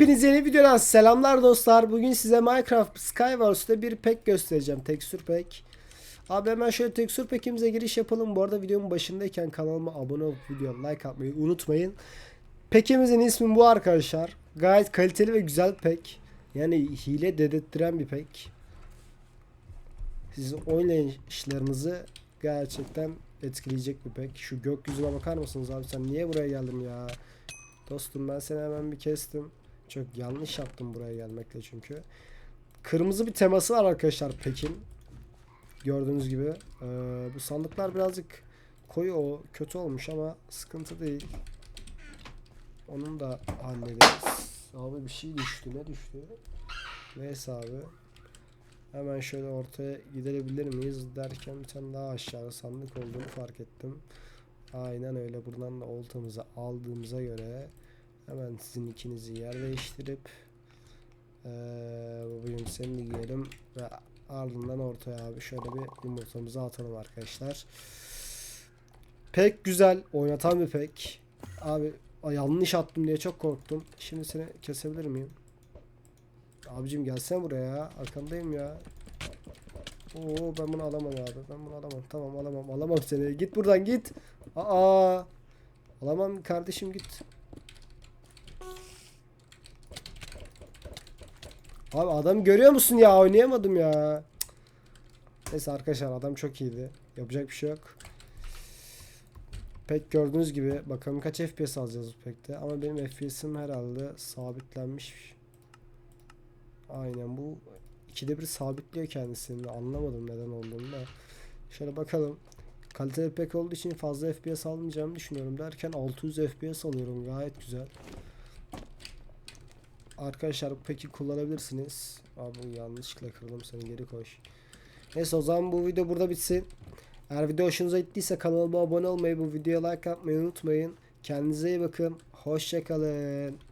Hepinize yeni videodan selamlar dostlar. Bugün size Minecraft Skywars'ta bir pack göstereceğim. Tekstür pack. Abi hemen şöyle tekstür pack'imize giriş yapalım. Bu arada videonun başındayken kanalıma abone olup video like atmayı unutmayın. Pack'imizin ismi bu arkadaşlar. Gayet kaliteli ve güzel pack. Yani hile dedirttiren bir pack. Sizin oynayışlarınızı gerçekten etkileyecek bir pack. Şu gökyüzüne bakar mısınız abi sen niye buraya geldin ya? Dostum ben seni hemen bir kestim. Çok yanlış yaptım buraya gelmekle çünkü. Kırmızı bir teması var arkadaşlar Pekin. Gördüğünüz gibi. Ee, bu sandıklar birazcık koyu o kötü olmuş ama sıkıntı değil. Onun da hallederiz. Abi bir şey düştü. Ne düştü? Neyse abi. Hemen şöyle ortaya gidebilir miyiz derken bir tane daha aşağıda sandık olduğunu fark ettim. Aynen öyle. Buradan da oltamızı aldığımıza göre hemen sizin ikinizi yer değiştirip eee bugün seni de giyelim ve ardından ortaya abi şöyle bir yumurtamızı atalım arkadaşlar. Pek güzel oynatan bir pek. Abi yanlış attım diye çok korktum. Şimdi seni kesebilir miyim? Abicim gelsene buraya ya. Arkandayım ya. Oo ben bunu alamam abi. Ben bunu alamam. Tamam alamam. Alamam seni. Git buradan git. Aa. Alamam kardeşim git. Abi adam görüyor musun ya? Oynayamadım ya. Neyse arkadaşlar adam çok iyiydi. Yapacak bir şey yok. Pek gördüğünüz gibi bakalım kaç FPS alacağız bu pekte. Ama benim FPS'im herhalde sabitlenmiş. Aynen bu ikide bir sabitliyor kendisini. Anlamadım neden olduğunu da. Şöyle bakalım. Kaliteli pek olduğu için fazla FPS almayacağımı düşünüyorum derken 600 FPS alıyorum gayet güzel. Arkadaşlar peki kullanabilirsiniz. Abi yanlışlıkla kırdım seni geri koş. Neyse o zaman bu video burada bitsin. Eğer video hoşunuza gittiyse kanalıma abone olmayı, bu videoya like atmayı unutmayın. Kendinize iyi bakın. Hoşçakalın.